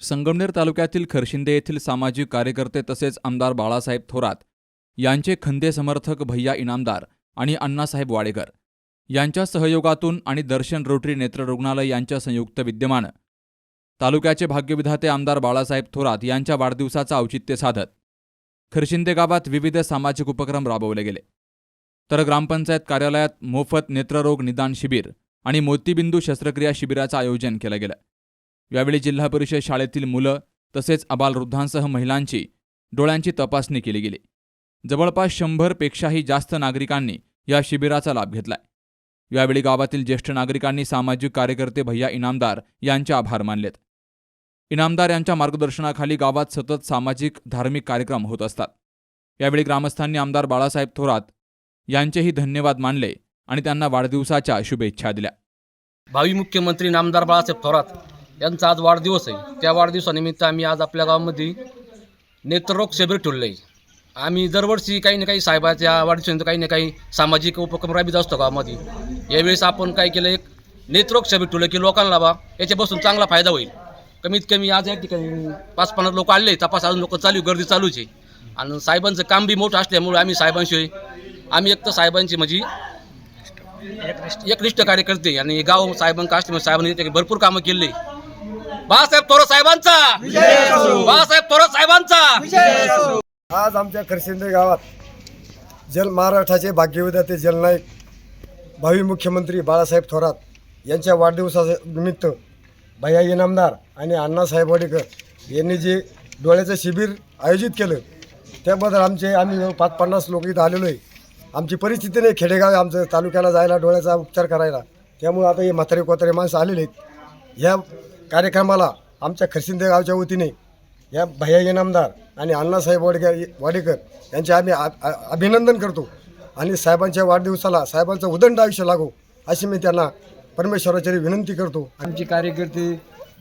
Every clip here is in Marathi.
संगमनेर तालुक्यातील खरशिंदे येथील सामाजिक कार्यकर्ते तसेच आमदार बाळासाहेब थोरात यांचे खंदे समर्थक भैया इनामदार आणि अण्णासाहेब वाडेकर यांच्या सहयोगातून आणि दर्शन रोटरी नेत्र रुग्णालय यांच्या संयुक्त विद्यमान तालुक्याचे भाग्यविधाते आमदार बाळासाहेब थोरात यांच्या वाढदिवसाचं औचित्य साधत खरशिंदे गावात विविध सामाजिक उपक्रम राबवले गेले. तर ग्रामपंचायत कार्यालयात मोफत नेत्ररोग निदान शिबिर आणि मोतीबिंदू शस्त्रक्रिया शिबिराचं आयोजन केलं गेलं. यावेळी जिल्हा परिषद शाळेतील मुलं तसेच अबालवृद्धांसह महिलांची डोळ्यांची तपासणी केली गेली. जवळपास शंभरपेक्षाही जास्त नागरिकांनी या शिबिराचा लाभ घेतलाय. यावेळी गावातील ज्येष्ठ नागरिकांनी सामाजिक कार्यकर्ते भैया इनामदार यांचे आभार मानलेत. इनामदार यांच्या मार्गदर्शनाखाली गावात सतत सामाजिक धार्मिक कार्यक्रम होत असतात. यावेळी ग्रामस्थांनी आमदार बाळासाहेब थोरात यांचेही धन्यवाद मानले आणि त्यांना वाढदिवसाच्या शुभेच्छा दिल्या. भावी मुख्यमंत्री नामदार बाळासाहेब थोरात यांचा आज वाढदिवस आहे. त्या वाढदिवसानिमित्त आम्ही आज आपल्या गावामध्ये नेत्ररोग शिबिर ठेवलं आहे. आम्ही दरवर्षी काही ना काही साहेबाच्या वाढदिवसानिमित्त काही ना काही सामाजिक उपक्रम राबवित असतो गावामध्ये. यावेळेस आपण काय केलं एक नेत्ररोग शिबिर ठेवलं की लोकांना बा याच्यापासून चांगला फायदा होईल. कमीत कमी आज या ठिकाणी पाच पन्नास लोक आले तपास अजून लोक चालू गर्दी चालूच आहे. आणि साहेबांचं काम बी मोठं असल्यामुळे आम्ही साहेबांशिवाय आम्ही एक तर साहेबांची म्हणजे एकनिष्ठ. कार्यकर्ते आणि गाव साहेबांका असल्यामुळे साहेबांनी भरपूर कामं केली. बाळासाहेब थोरात साहेबांचा. बाळासाहेब थोरात साहेबांचा. आज आमच्या खरशिंदे गावात जल महाराष्ट्राचे भाग्यविधाते जलनायक भावी मुख्यमंत्री बाळासाहेब थोरात यांच्या वाढदिवसानिमित्त भैया इनामदार आणि अण्णासाहेब वाडेकर यांनी जे डोळ्याचं शिबिर आयोजित केलं त्याबद्दल आमचे आम्ही पाच पन्नास लोक इथं आलेलो आहे. आमची परिस्थिती नाही खेडेगाव आहे आमचं तालुक्याला जायला डोळ्याचा उपचार करायला. त्यामुळे आता हे म्हातारे कोतारे माणसं आलेले आहेत. ह्या कार्यक्रमाला आमच्या खरसिंदे गावच्या वतीने या भैया इनामदार आणि अण्णासाहेब वाडेकर वाडेकर यांचे आम्ही आ- अभिनंदन करतो. आणि साहेबांच्या वाढदिवसाला साहेबांचं उदंड आयुष्य लागो अशी मी त्यांना परमेश्वराची विनंती करतो. आमचे कार्यकर्ते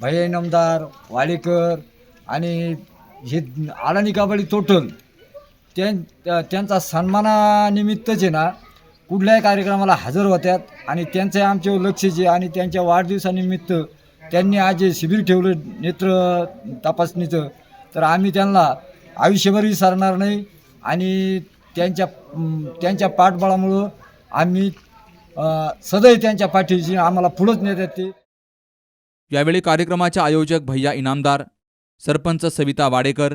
भैया इनामदार वाडेकर आणि हे आडाणी काबाडी टोटल त्यां त्या- त्यांचा सन्मानानिमित्तच आहे ना कुठल्याही कार्यक्रमाला हजर होत्यात आणि त्यांचं आमचे लक्ष जे आणि त्यांच्या वाढदिवसानिमित्त त्यांनी आज जे शिबिर ठेवलं नेत्र तपासणीचं. तर आम्ही त्यांना आयुष्यभर विसरणार नाही आणि त्यांच्या त्यांच्या पाठबळामुळं आम्ही सदैव त्यांच्या पाठीशी आम्हाला पुढंच नेतात ते. यावेळी कार्यक्रमाचे आयोजक भैया इनामदार सरपंच सविता वाडेकर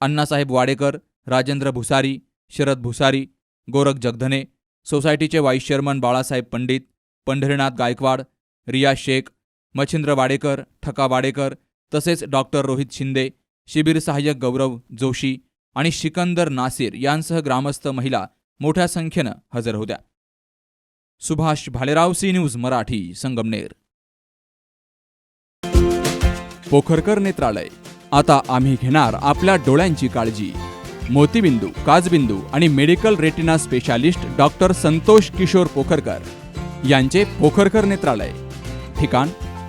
अण्णासाहेब वाडेकर राजेंद्र भुसारी शरद भुसारी गोरख जगधने सोसायटीचे व्हाईस चेअरमन बाळासाहेब पंडित पंढरीनाथ गायकवाड रिया शेख मच्छिंद्र वाडेकर ठका वाडेकर तसेच डॉक्टर रोहित शिंदे शिबिर सहाय्यक गौरव जोशी आणि सिकंदर नासिर यांसह ग्रामस्थ महिला मोठ्या संख्येनं हजर होत्या. Subhash Bhalerao C news Marathi Sangamner. Pokharkar Netralaya. आता आम्ही घेणार आपल्या डोळ्यांची काळजी. मोतीबिंदू काजबिंदू आणि medical retina specialist doctor Santosh Kishor Pokharkar यांचे पोखरकर नेत्रालय. ठिकाण